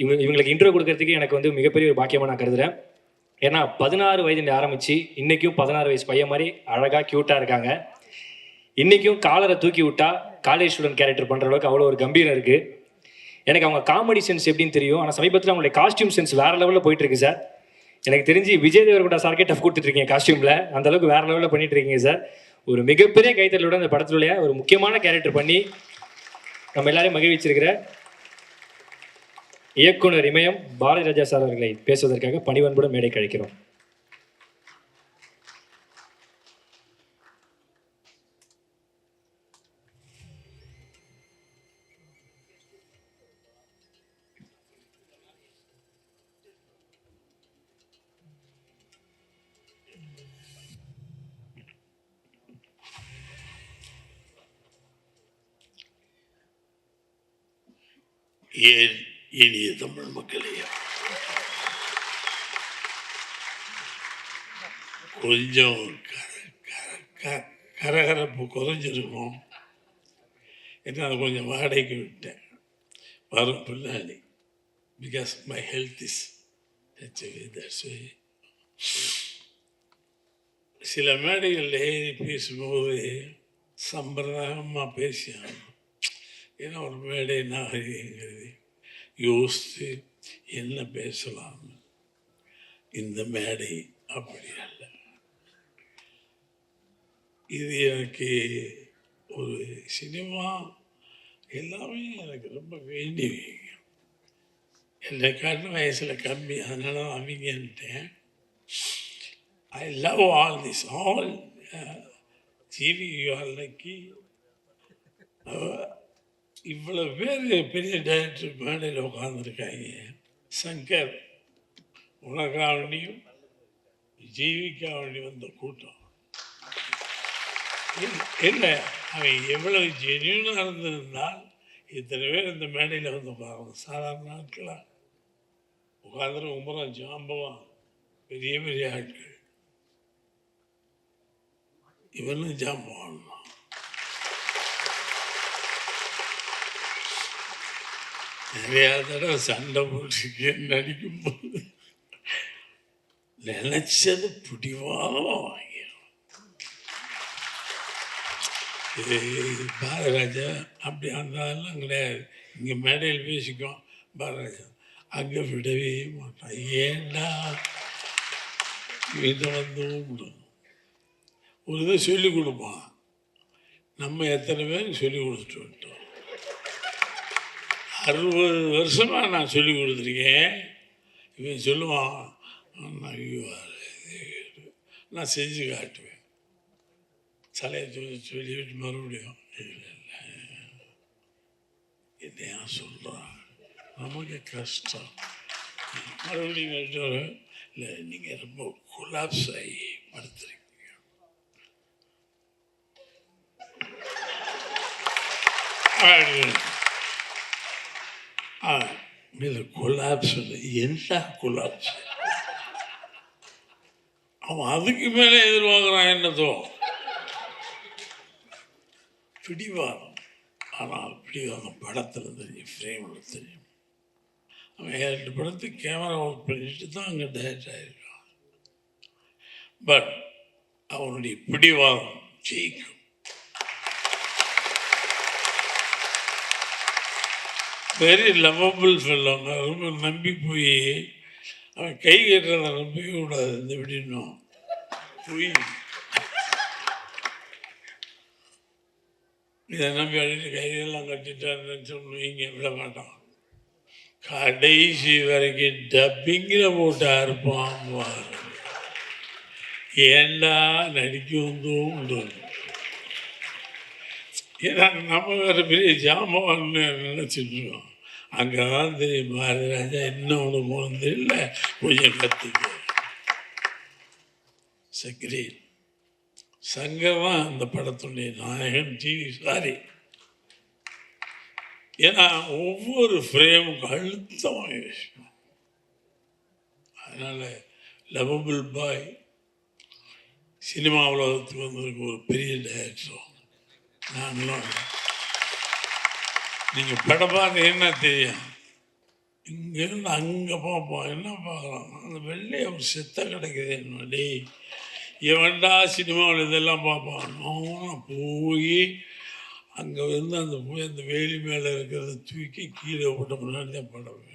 இவங்க இவங்களுக்கு இன்ட்ரோ கொடுக்கறதுக்கு எனக்கு வந்து மிகப்பெரிய ஒரு பாக்கியமாக நான் கருதுகிறேன் ஏன்னா பதினாறு வயதுல ஆரம்பிச்சு இன்னைக்கும் பதினாறு வயசு பையன் மாதிரி அழகாக க்யூட்டாக இருக்காங்க. இன்னைக்கும் காலரை தூக்கி விட்டா காலேஜ் ஸ்டூடெண்ட் கேரக்டர் பண்ணுற அளவுக்கு அவ்வளோ ஒரு கம்பீரம் இருக்கு. எனக்கு அவங்க காமெடி சென்ஸ் எப்படின்னு தெரியும். ஆனால் சமீபத்தில் அவங்களுடைய காஸ்டியூம் சென்ஸ் வேற லெவலில் போயிட்டு இருக்கு சார் எனக்கு தெரிஞ்சு விஜய் தேவர்கூட சார்க்கே டஃப் கொடுத்துட்ருக்கீங்க காஸ்டியூமில் அந்தளவுக்கு அந்த அளவுக்கு வேற லெவலில் பண்ணிட்டு இருக்கீங்க சார் ஒரு மிகப்பெரிய கைத்தறலோட அந்த படத்துடைய ஒரு முக்கியமான கேரக்டர் பண்ணி நம்ம எல்லாரையும் மகிழ்விச்சிருக்கிற இயக்குனர் இமயம் பாரதி ராஜா சார் அவர்களை பேசுவதற்காக பணிவன்புடன் மேடை கழிக்கிறோம். ஏன் இனிய தமிழ் மக்களே கொஞ்சம் க- கரகரப்பு குறைஞ்சிருக்கும். ஏன்னா அதை கொஞ்சம் வாடகைக்கு விட்டேன். வரும் பின்னாடி. பிகாஸ் மை ஹெல்த் இஸ் சில மேடைகளில் ஏறி பேசும்போது சம்பிரதாயமாக பேசியான் ஏன்னா ஒரு மேடை நாகரிகங்கிறது. யோசித்து என்ன பேசலாம்? இந்த மேடை அப்படி அல்ல. இது எனக்கு ஒரு சினிமா எல்லாமே எனக்கு ரொம்ப வேண்டி என்னை காட்டின வயசில் கம்மி அதனால அவங்கன்ட்டேன் I love all this all GV அன்னைக்கு uh, இவ்வளோ பேர் பெரிய டைரக்டர் மேடையில் உட்காந்துருக்காங்க சங்கர் உனக்காவண்டியும் ஜீவிக்காவண்டி வந்த கூட்டம். இல்லை அவன் எவ்வளவு ஜென்யூனாக இருந்திருந்தால் இத்தனை பேர் இந்த மேடையில் வந்து உட்காரணும் சாதாரண நாட்களாக உட்காந்துரு உமரம் ஜாம்பவான் பெரிய பெரிய ஆட்கள். இவனும் ஜாம்பவான் தான் நிறையா தடவை சண்டை போட்டிருக்கேன் நடிக்கும்போது நினைச்சது பிடிவாதமா வாங்கிடும். இது அப்படி அந்த அதெல்லாம் கிடையாது. இங்கே மேடையில் பேசிக்கும் பாரதராஜா. அங்கே விடவே மாட்டான். ஏண்டா? இதை வந்து ஒரு இதை சொல்லிக் கொடுப்பான். நம்ம எத்தனை பேருக்கு சொல்லிக் கொடுத்துட்டு வந்துட்டோம்? அறுபது வருஷமாக நான் சொல்லி கொடுத்துருக்கேன். இவன் சொல்லுவான் நான் ஐயோ, நான் செஞ்சு காட்டுவேன். தலையை சொல்லி சொல்லிவிட்டு மறுபடியும் இல்லை என்னையா சொல்கிறான் நமக்கு கஷ்டம். மறுபடியும் இல்லை நீங்கள் ரொம்ப குலாப்ஸ் ஆகி படுத்துறீங்க அப்படின்னு ஆ இது கொலாப்ஸ் என்ன கொலாப்ஸ் அவன் அதுக்கு மேலே எதிர்பார்க்குறான் என்னதோ. பிடிவாதம். ஆனால் பிடிவாதம் படத்தில் தெரியும் ஃப்ரேமில் தெரியும். அவன் ரெண்டு படத்துக்கு கேமரா ஒர்க் பண்ணிட்டு தான் அங்கே டேரக்ட் ஆகிருக்கான் பட் அவனுடைய பிடிவாதம் ஜெயிக்கும். வெரி லவபிள் ஃபெல்லோங்க ரொம்ப நம்பி போய் அவன் கை கட்டுறத நம்பவே கூடாது இந்த எப்படின்னும் போய். இதை நம்பி அடிச்சு கையெல்லாம் கட்டிட்டாருன்னு சொன்னீங்க விட மாட்டான். கடைசி வரைக்கும் டப்பிங்கில் போட்டு அறுப்பான் ஏண்டா நடிக்கவும் தோணும். ஏன்னா நம்ம வேறு பெரிய ஜாமான்னு நினச்சிட்டு இருக்கோம். அங்கே தான் தெரியும் பாரதிராஜா இன்னும் ஒன்று போனது இல்லை கொஞ்சம் கற்றுக்க சக்ரி சங்கர் தான் அந்த படத்துடைய நாயகன் டிவி சாரி. ஏன்னா ஒவ்வொரு ஃப்ரேமும் அழுத்தமாக விஷயம். அதனால் லவபிள் பாய் சினிமா உலகத்துக்கு வந்திருக்க ஒரு பெரிய டைரக்டர் நாங்களும் நீங்கள் படம் பார்த்து என்ன தெரியும்? இங்கேருந்து அங்கே பார்ப்போம் என்ன பார்க்குறோம் அந்த வெள்ளைய ஒரு செத்த கிடைக்குது என்னடி? எவன்டா சினிமாவில் இதெல்லாம் பார்ப்பான் நான் போய் அங்கே வந்து அந்த போய் அந்த வேலி மேலே இருக்கிறத தூக்கி கீழே போட்ட முன்னாடி தான் படம் வேணும்.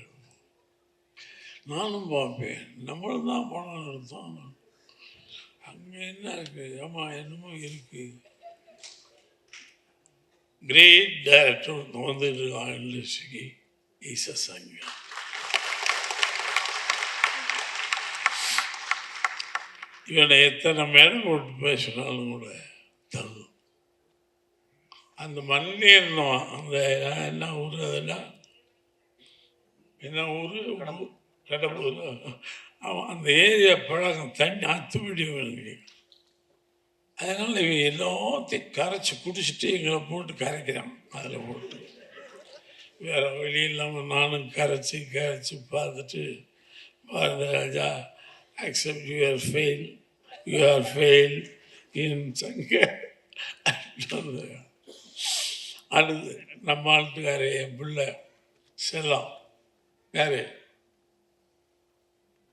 நானும் பார்ப்பேன் நம்மளும் தான் படம் எடுத்தோம் அங்கே என்ன இருக்குது ஆமாம் என்னமோ இருக்குது கிரேட் டைரக்டர் வந்துட்டு இண்டஸ்ட்ரிக்கு ஈச சங்கம் இவனை எத்தனை மேடம் போட்டு பேசினாலும் கூட தள்ளும் அந்த மண்ணே இருந்தவன் அந்த என்ன ஊர் அதெல்லாம் என்ன ஊர் கடம்பூர் கடம்பூர் அவன் அந்த ஏரியா பழகம் தண்ணி அத்துப்படி அவனுக்கு அதனால் இவன் எல்லாத்தையும் கரைச்சி குடிச்சிட்டு எங்களை போட்டு கரைக்கிறான். அதில் போட்டு. வேறு வழி இல்லாமல் நானும் கரைச்சி கரைச்சி பார்த்துட்டு Bharathiraja accept you are fail you are fail in சங்க. அடுத்து நம்ம ஆட்டுக்காரு என் பிள்ளை செல்லம். யாரு?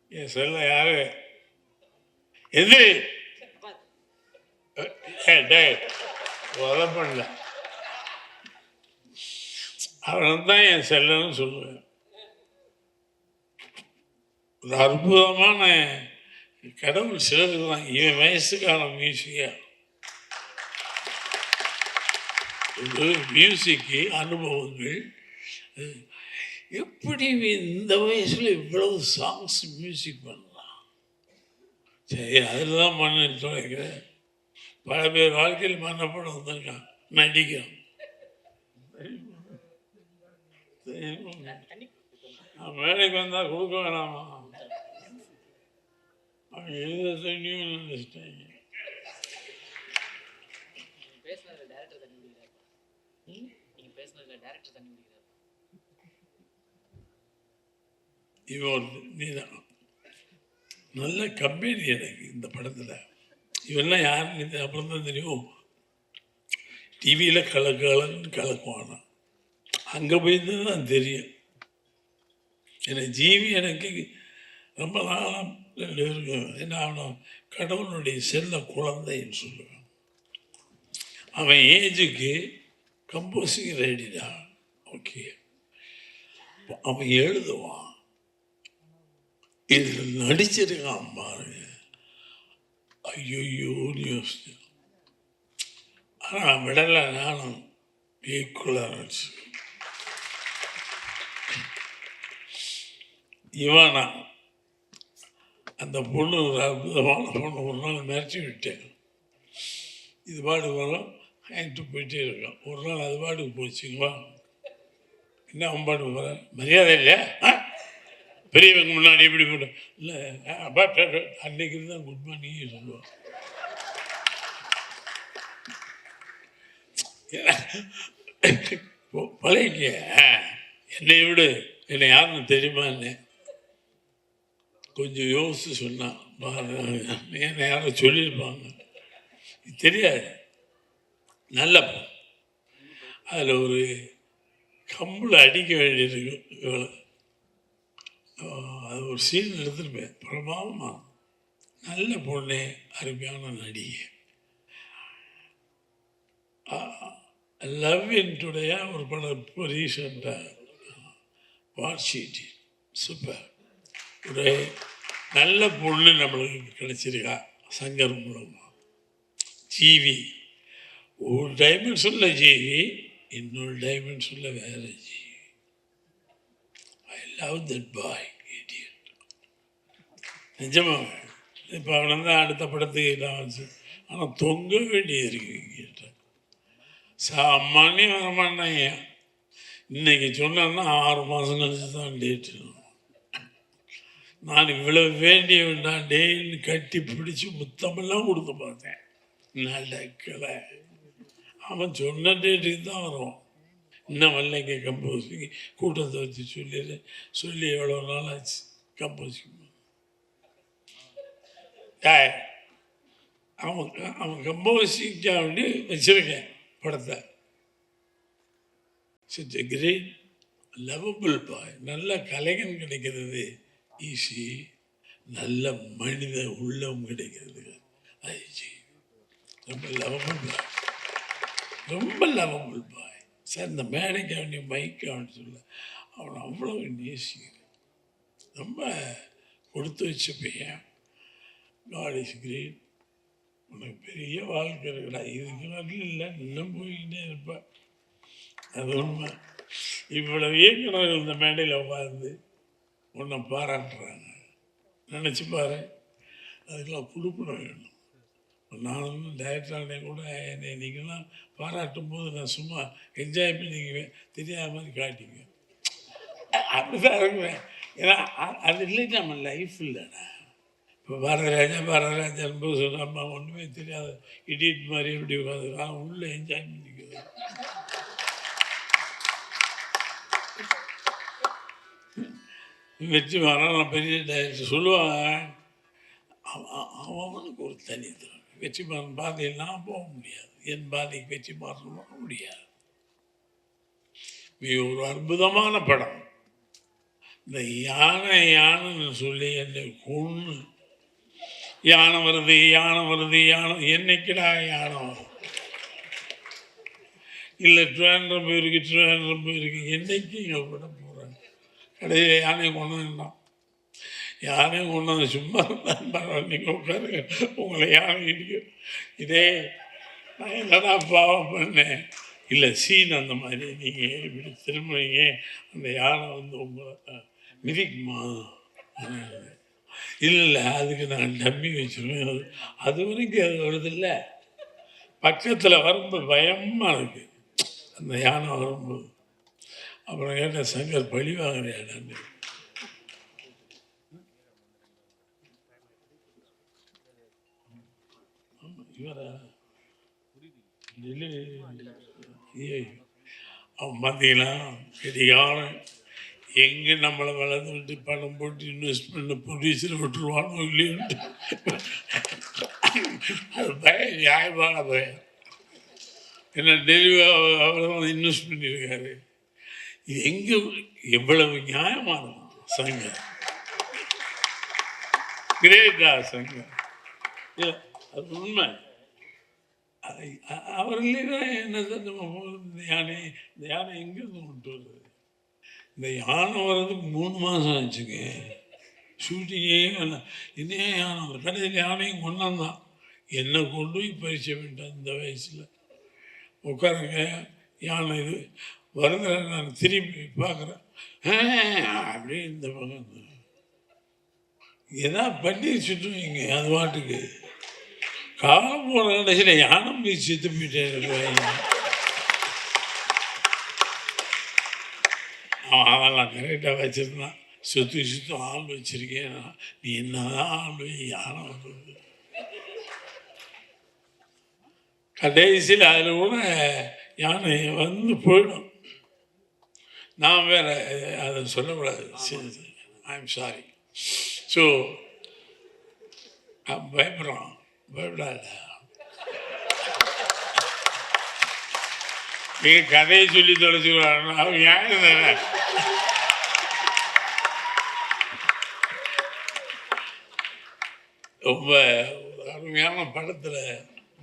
என் செல்லம் யாரு? எது? டே வர பண்ணல அவன் தான் என் செல்லன்னு சொல்லுவேன். ஒரு அற்புதமான கடவுள் சிலருக்கு தான். இவன் வயசுக்கான மியூசிக்கா ஒரு மியூசிக்கு அனுபவங்கள். எப்படி இந்த வயசுல இவ்வளவு சாங்ஸ் மியூசிக் பண்ணலாம்? சரி அதில் தான் மண்ணை தொலைக்கிறேன் பல பேர் வாழ்க்கையில் மரணப்படம் வந்திருக்கான் நடிக்கிறான் வேலைக்கு வந்தால் கொடுக்க வேணாமா? அவங்க எழுத தண்ணியும் நினைச்சிட்டாங்க பேசுனதுல டேரக்டர் இவன் நீதான். நல்ல கம்பெனி எனக்கு இந்த படத்தில். இவெல்லாம் யாருன்னு அப்புறம் தான் தெரியும். டிவியில் கலக்கலன்னு கலக்குவானா? அங்கே போய் தான் தெரியும் எனக்கு ஜீவி எனக்கு ரொம்ப நாளாக ரெண்டு என்ன ஆகணும்? கடவுளுடைய செல்ல குழந்தைன்னு சொல்லுவேன் அவன் ஏஜுக்கு கம்போசிங் ரெடிடா. ஓகே. அவன் எழுதுவான். இதில் நடிச்சிருக்கான் பாருங்க. ஐயோயோன்னு யோசிச்சேன் ஆனால் விடலை நானும் ஈக்குவலாக நடிச்சு இவனா அந்த பொண்ணு ஒரு அற்புதமான பொண்ணு ஒரு நாள் மிரட்டி விட்டேன். இது பாடு வரும் வாங்கிட்டு போயிட்டே இருக்கான் ஒரு நாள் அது பாட்டுக்கு போச்சுங்களா? என்ன அவன் பாட்டுக்கு போகிறேன் மரியாதை இல்லையா? ஆ? பெரியவங்க முன்னாடி எப்படி போட்டு இல்லை அப்பா அன்னைக்கு தான் குட் மார்னிங் சொல்லுவோம் பழைய என்னை விடு என்னை யாருன்னு தெரியுமா என்ன? கொஞ்சம் யோசிச்சு சொன்னான் என்னை யாரும் சொல்லியிருப்பாங்க. தெரியாது. நல்ல அதில் ஒரு கம்பில் அடிக்க வேண்டியது இவ்வளோ அது ஒரு சீன் எடுத்திருப்பேன். பிரபாவமாக நல்ல பொண்ணு அருமையான நடிகை. லவ் இன்டுடைய ஒரு படம் இப்போ ரீசெண்டாக வாட்சிட்டி சூப்பர் ஒரு நல்ல பொண்ணு நம்மளுக்கு கிடைச்சிருக்கா சங்கர் மூலமாக ஜீவி ஒரு டைமென்ஷனில் ஜீவி இன்னொரு டைமென்ஷனில் வேற ஜீவி லவ் தட் பாய் இடியட் நிஜமா இப்போ அவனை தான் அடுத்த படத்துக்கு நான் ஆனால் தொங்க வேண்டியது இருக்கு கிட்ட சாமானே வரமாட்டாங்க இன்னைக்கு சொன்னா ஆறு மாதம் கழிச்சு தான் டேட்டு நான் இவ்வளோ வேண்டிய வேண்டாம் டேன்னு கட்டி பிடிச்சி முத்தமெல்லாம் கொடுத்து பார்த்தேன். நடக்கலை. அவன் சொன்ன டேட்டுக்கு தான் வருவான். இன்னும் வரலைங்க கம்போசிங். கூட்டத்தை வச்சு சொல்லிடு. சொல்லி எவ்வளோ நாள் ஆச்சு கம்போசிங்? அவன் அவன் கம்போசிங்காக வச்சுருக்கேன் வச்சிருக்கேன் படத்தை எ கிரேட் லவபிள் பாய் நல்ல கலைஞன் கிடைக்கிறது. ஈஸி நல்ல மனித உள்ளம் கிடைக்கிறது. ரொம்ப லவபிள் பாய் ரொம்ப லவபிள் பாய் சார் இந்த மேடைக்கு அவனை மைக்கு அவன் சொல்ல அவனை அவ்வளோ நேசிக்கிறேன் ரொம்ப கொடுத்து வச்ச பையன். காட் இஸ் கிரேட் உனக்கு பெரிய வாழ்க்கை இருக்குடா இதுக்கு வரல இல்லை இன்னும் போய்கிட்டே இருப்பேன் அது உண்மை. இவ்வளவு இயக்குநர்கள் இந்த மேடையில் உட்காந்து உன்னை பாராட்டுறாங்க. நினச்சி பாரு. அதுக்கெல்லாம் கொடுப்பணும் வேணும். நானும் டைரக்டரானே கூட என்னை நீங்களாம் பாராட்டும் போது நான் சும்மா என்ஜாய் பண்ணிக்குவேன். தெரியாத மாதிரி காட்டிங்க. அப்படிதான் இருக்குவேன். ஏன்னா அது இல்லை நம்ம லைஃப் இல்லைண்ணா இப்போ பாரதராஜா பாரதராஜா என்பது நம்ம ஒன்றுமே தெரியாது. இடியட் மாதிரி எப்படி உட்காந்து நான் உள்ளே என்ஜாய் பண்ணிக்குவேன். வெற்றி நான் பெரிய டைரக்டர் சொல்லுவாங்க. அவ- அவனுக்கு ஒரு தனித்திறன் வெற்றி மாறன் பாதையில் நான் போக முடியாது. என் பாதைக்கு வெற்றி போக முடியாது. இது ஒரு அற்புதமான படம். இந்த யானை யானைன்னு சொல்லி என்னை கொண்டு யானை வருது யானை வருது யானை என்னைக்குடா யானை வரும்? இல்லை ட்ரிவாண்ட்ரம் போயிருக்கு ட்ரிவாண்ட்ரம் போயிருக்கு என்னைக்கு இங்கே விட போகிறாங்க கடையில் யானை கொண்டு வேண்டாம் யாரையும் கொண்டு சும்மா இருந்தால் நீங்கள் உட்காருங்க. உங்களை யானை இடிக்கும் இதே நான் என்னடா பாவம் பண்ணேன்? இல்லை சீன் அந்த மாதிரி. நீங்கள் இப்படி திரும்புறீங்க. அந்த யானை வந்து உங்களை மிதிக்குமா? இல்லை இல்லை அதுக்கு நான் டம்மி வச்சுருவேன். அது அது வரைக்கும் அது வருதில்ல பக்கத்தில் வரும்போது பயமாக இருக்குது அந்த யானை வரும்போது. அப்புறம் கேட்டேன் சங்கர் பழி வாங்குறியாடான்னு இவரா இல்லை அவன் பார்த்தீங்களா? எங்கே நம்மளை வளர்ந்து விட்டு பணம் போட்டு இன்வெஸ்ட் பண்ண ப்ரொடியூசர் விட்டுருவானோ இல்லையோன்ட்டு. அது பயம் நியாயமான பயம். என்ன டெலிவரி அவ்வளோ இன்வெஸ்ட் பண்ணியிருக்காரு. இது எங்கே எவ்வளவு நியாயமான சங்கம்? கிரேட்டா சங்கம். அது உண்மை. அவர் இல்லைன்னா என்ன நம்ம இந்த யானை இந்த யானை எங்கேருந்து கொண்டு வருது? இந்த யானை வர்றதுக்கு மூணு மாதம் ஆச்சுங்க. ஷூட்டிங்கே வேணாம் யானை வரும். கடைசியில் யானையும் கொண்டாந்தான். என்னை கொண்டு போய் பறிச்ச வேண்டாம் இந்த வயசில். உட்காருங்க யானை இது. வருங்கிற நான் திரும்பி பார்க்குறேன். அப்படி இந்த பக்கம். ஏதா பண்ணி சுற்றுவீங்க அது பாட்டுக்கு. காலம் போன கடைசியில் யானை போய் செத்து போயிட்டேன். அவன் அதெல்லாம் கரெக்டாக வச்சிருந்தான். சுற்றி சுற்றி ஆள் வச்சிருக்கேன். நீ என்னதான் ஆள் யானை வருது கடைசியில் அதில் கூட யானை வந்து போயிடும். நான் வேற அதை சொல்லக்கூடாது. I am sorry. ஸோ பயப்படுறான். பயப்படாத கதையை சொல்லி தொலைச்சுக்கிறாங்க அவன் யாரு தானே ரொம்ப அருமையான படத்தில்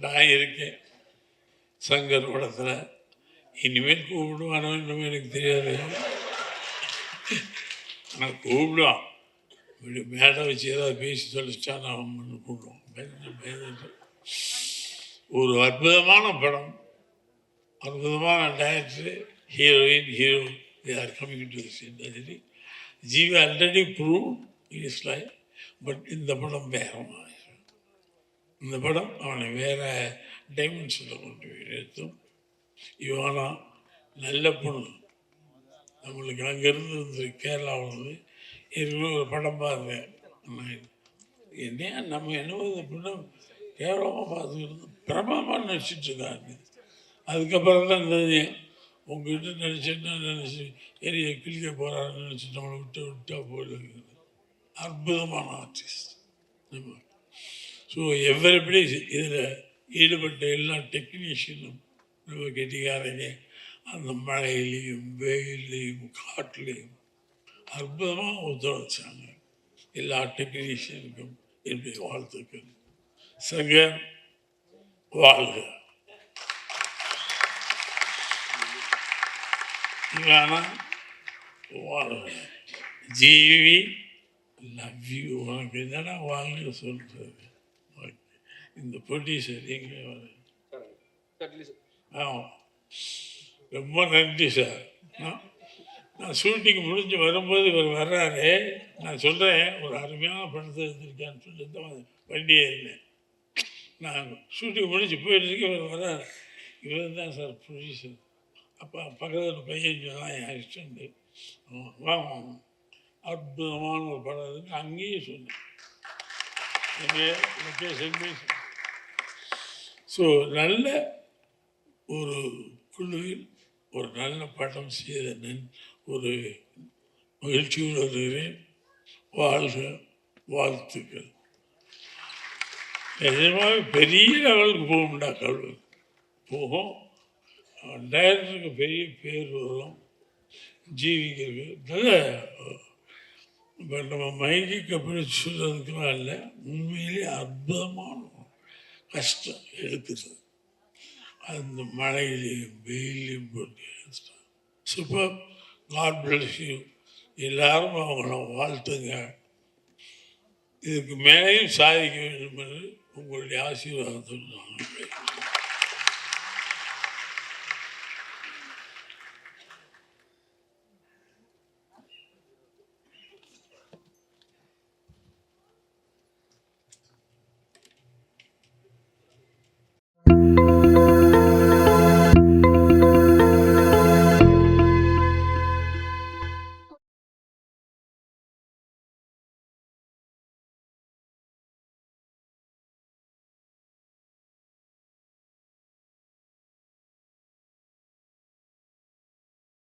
நான் இருக்கேன். சங்கர் படத்தில். இனிமேல் கூப்பிடுவானோ இன்னும் எனக்கு தெரியாது. ஆனால் கூப்பிடுவான். இப்படி மேடை வச்சு ஏதாவது பேசி சொல்லிச்சா நான் அவன் கூப்பிடுவோம் பயந்து பயந்துட்டு ஒரு அற்புதமான படம். அற்புதமான director heroine hero they are coming to this industry GV already prove is life but இந்த படம் வேற இந்த படம் அவனை வேறு டைமென்ஷனில் கொண்டு போய் நிறுத்தும் இவனா நல்ல பொண்ணு. நம்மளுக்கு அங்கேருந்து வந்து இருக்கிற ஒரு படம் பார்த்தேன். என்ன நம்ம என்னவோ இந்த கேவலமாக பார்த்துக்கிறது பிரபலமாக நடிச்சிட்டு இருக்காங்க அதுக்கப்புறம் தான் இருந்தது உங்ககிட்ட நினச்சிட்டு நினச்சி ஏரியை கிழிக்க போகிறான்னு நினச்சி நம்மளை விட்டு விட்டா போயிடுது அற்புதமான ஆர்டிஸ்ட் நம்ம ஸோ எவ்வளவு இதில் ஈடுபட்ட எல்லா டெக்னீஷியனும் நம்ம கெட்டிக்காரங்க அந்த மழையிலையும் வெயிலையும் காட்டுலேயும் அற்புதமாக ஒத்துழைச்சாங்க எல்லா டெக்னீஷியனுக்கும் என்னுடைய வாழ்த்துக்கள் சங்கர் வாழ்க இவானா வாழ்க ஜீவி லவ் யூ உனக்கு என்னடா வாழ்க சொல்றது ஓகே. இந்த ப்ரொடியூசர் எங்கே வர ஆமாம் ரொம்ப நன்றி சார் நான் ஷூட்டிங் முடிஞ்சு வரும்போது இவர் வர்றாரு. நான் சொல்கிறேன் ஒரு அருமையான படத்தை எடுத்திருக்கேன்னு சொல்லிட்டு தான் வண்டி நான் ஷூட்டிங் முடிஞ்சு போயிட்டுருக்கேன் இவர் வர்றாரு. இவர் தான் சார் ப்ரொடியூசர் அப்போ பக்கத்தில் பையன் சொன்னால் என் அசிஸ்டண்ட்டு வாங்க அற்புதமான ஒரு படம் இருக்கு. அங்கேயே சொன்னேன். எங்கே லொக்கேஷன் ஸோ நல்ல ஒரு குழுவில் ஒரு நல்ல படம் செய்த நன்- ஒரு மகிழ்ச்சியோடு வருகிறேன் வாழ்க வாழ்த்துக்கள். நிஜமாக பெரிய லெவலுக்கு போகும்டா கல்வி போகும். டைரக்டருக்கு பெரிய பேர் வரும் ஜீவிக்கிறது நல்ல இப்போ நம்ம மைக்கு அப்படி சொல்கிறதுக்குலாம் இல்லை. உண்மையிலே அற்புதமான கஷ்டம் எடுக்கிறது. அந்த மழையிலையும் வெயிலையும் போட்டு சூப்பர். காட் பிளஸ் யூ எல்லாரும் அவங்கள வாழ்த்துங்க. இதுக்கு மேலேயும் சாதிக்க வேண்டும் என்று உங்களுடைய ஆசீர்வாதத்தை நான்